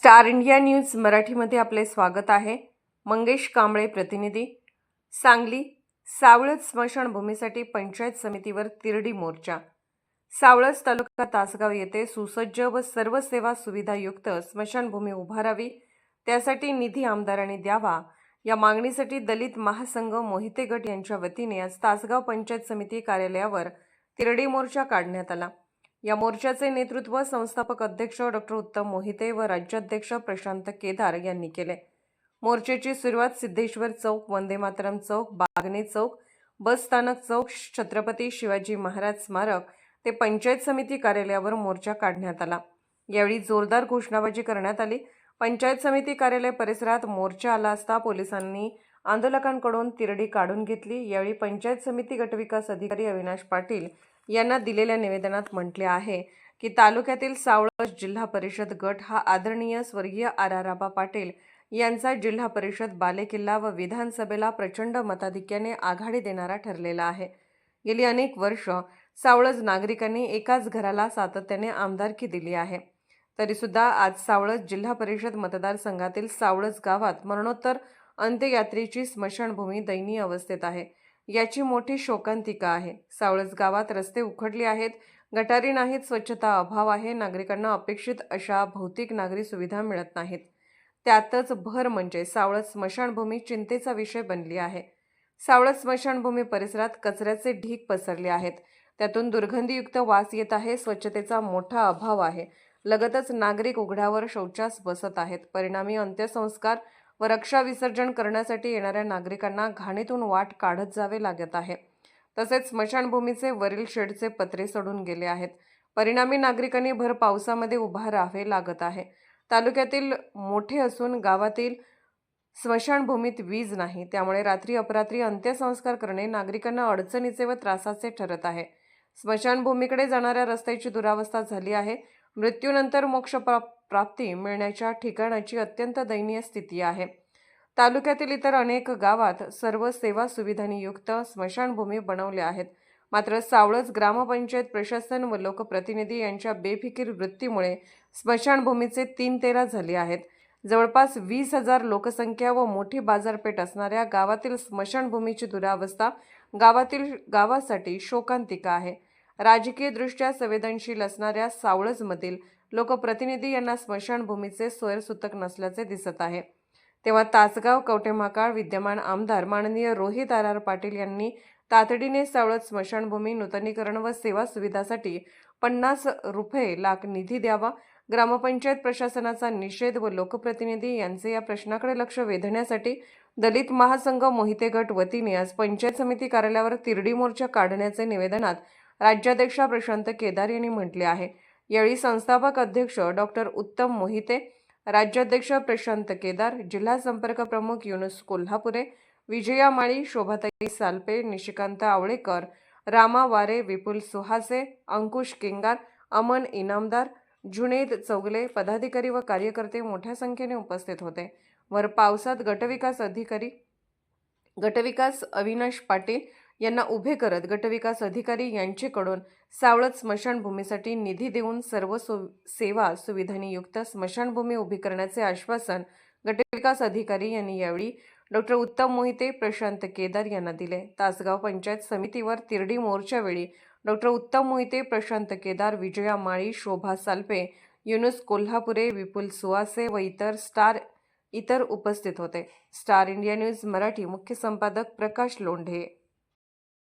Star India news मराठीमध्ये आपले स्वागत आहे. मंगेश कांबळे प्रतिनिधी. सांगली सावळत स्मशानभूमीसाठी पंचायत समितीवर तिरडी मोर्चा. सावळज तालुका तासगाव येथे सुसज्ज व सर्व सेवा सुविधायुक्त स्मशानभूमी उभारावी त्यासाठी निधी आमदारांनी द्यावा या मागणीसाठी दलित महासंघ मोहिते गट यांच्या वतीने आज तासगाव पंचायत समिती कार्यालयावर तिरडी मोर्चा काढण्यात आला. या मोर्चाचे नेतृत्व संस्थापक अध्यक्ष डॉक्टर उत्तम मोहिते व राज्याध्यक्ष प्रशांत केदार यांनी केले. मोर्चेची सुरुवात सिद्धेश्वर चौक वंदे मातरम चौक बागणे चौक बस स्थानक चौक छत्रपती शिवाजी महाराज स्मारक ते पंचायत समिती कार्यालयावर मोर्चा काढण्यात आला. यावेळी जोरदार घोषणाबाजी करण्यात आली. पंचायत समिती कार्यालय परिसरात मोर्चा आला असता पोलिसांनी आंदोलकांकडून तिरडी काढून घेतली. यावेळी पंचायत समिती गटविकास अधिकारी अविनाश पाटील यांना दिलेल्या निवेदनात म्हटले आहे की तालुक्यातील सावळस जिल्हा परिषद गट हा आदरणीय स्वर्गीय आर आर आबा पाटील यांचा जिल्हा परिषद बालेकिल्ला व विधानसभेला प्रचंड मताधिक्याने आघाडी देणारा ठरलेला आहे. गेली अनेक वर्ष सावळज नागरिकांनी एकाच घराला सातत्याने आमदारकी दिली आहे. तरीसुद्धा आज सावळज जिल्हा परिषद मतदारसंघातील सावळज गावात मरणोत्तर अंत्ययात्रेची स्मशानभूमी दयनीय अवस्थेत आहे. याची मोठी शोकांतिका आहे. सावळस गावात रस्ते उखडले आहेत. गटारी नाहीत स्वच्छता अभाव आहे. नागरिकांना अपेक्षित अशा भौतिक नागरी सुविधा मिळत नाहीत. त्यातच भर म्हणजे सावळत स्मशानभूमी चिंतेचा विषय बनली आहे. सावळत स्मशानभूमी परिसरात कचऱ्याचे ढीग पसरले आहेत. त्यातून दुर्गंधीयुक्त वास येत आहे. स्वच्छतेचा मोठा अभाव आहे. लगतच नागरिक उघड्यावर शौचास बसत आहेत. परिणामी अंत्यसंस्कार व रक्षा विसर्जन करण्यासाठी येणाऱ्या नागरिकांना घाणीतून वाट काढत जावे लागत आहे. तसेच स्मशानभूमीचे वरील शेडचे पत्रे सडून गेले आहेत. परिणामी नागरिकांनी भर पावसामध्ये उभा राहावे लागत आहे. तालुक्यातील मोठे असून गावातील स्मशानभूमीत वीज नाही त्यामुळे रात्री अपरात्री अंत्यसंस्कार करणे नागरिकांना अडचणीचे व त्रासाचे ठरत आहे. स्मशानभूमीकडे जाणाऱ्या रस्त्याची दुरावस्था झाली आहे. मृत्यूनंतर मोक्षप्राप प्राप्ती मिळण्याच्या ठिकाणाची अत्यंत दयनीय स्थिती आहे. तालुक्यातील इतर अनेक गावात सर्व सेवा सुविधांनी युक्त स्मशानभूमी बनवल्या आहेत. मात्र सावळज ग्रामपंचायत प्रशासन व लोकप्रतिनिधी यांच्या बेफिकीर वृत्तीमुळे स्मशानभूमीचे तीन तेरा झाले आहेत. जवळपास वीस हजार लोकसंख्या व मोठी बाजारपेठ असणाऱ्या गावातील स्मशानभूमीची दुरावस्था गावातील गावासाठी शोकांतिका आहे. राजकीयदृष्ट्या संवेदनशील असणाऱ्या सावळजमधील लोकप्रतिनिधी यांना स्मशानभूमीचे स्वयंसूतक नसल्याचे दिसत आहे. तेव्हा तासगाव कवटेमहाकाळ विद्यमान आमदार माननीय रोहित आर आर पाटील यांनी तातडीने सावळत स्मशानभूमी नूतनीकरण व सेवा सुविधासाठी पन्नास रुपये लाख निधी द्यावा ग्रामपंचायत प्रशासनाचा निषेध व लोकप्रतिनिधी यांचे या प्रश्नाकडे लक्ष वेधण्यासाठी दलित महासंघ मोहिते गट वतीने आज पंचायत समिती कार्यालयावर तिरडी मोर्चा काढण्याचे निवेदनात राज्याध्यक्षा प्रशांत केदार यांनी म्हटले आहे. यावेळी संस्थापक अध्यक्ष डॉक्टर उत्तम मोहिते राज्याध्यक्ष प्रशांत केदार जिल्हा संपर्क प्रमुख युनुस कोल्हापुरे विजया माळी शोभाताई सालपे निशिकांत आवळेकर रामा वारे विपुल सुहासे अंकुश किंगार अमन इनामदार जुनेद चौगले पदाधिकारी व कार्यकर्ते मोठ्या संख्येने उपस्थित होते. वर पावसात गटविकास अधिकारी गटविकास अविनाश पाटील यांना उभे करत गटविकास अधिकारी यांचेकडून सावळत स्मशानभूमीसाठी निधी देऊन सर्व सु सेवा सुविधांनी युक्त स्मशानभूमी उभी करण्याचे आश्वासन गटविकास अधिकारी यांनी यावेळी डॉक्टर उत्तम मोहिते प्रशांत केदार यांना दिले. तासगाव पंचायत समितीवर तिरडी मोर्चावेळी डॉक्टर उत्तम मोहिते प्रशांत केदार विजया माळी शोभा साल्पे युनुस कोल्हापुरे विपुल सुवासे व इतर स्टार इतर उपस्थित होते. स्टार इंडिया न्यूज मराठी मुख्य संपादक प्रकाश लोंढे.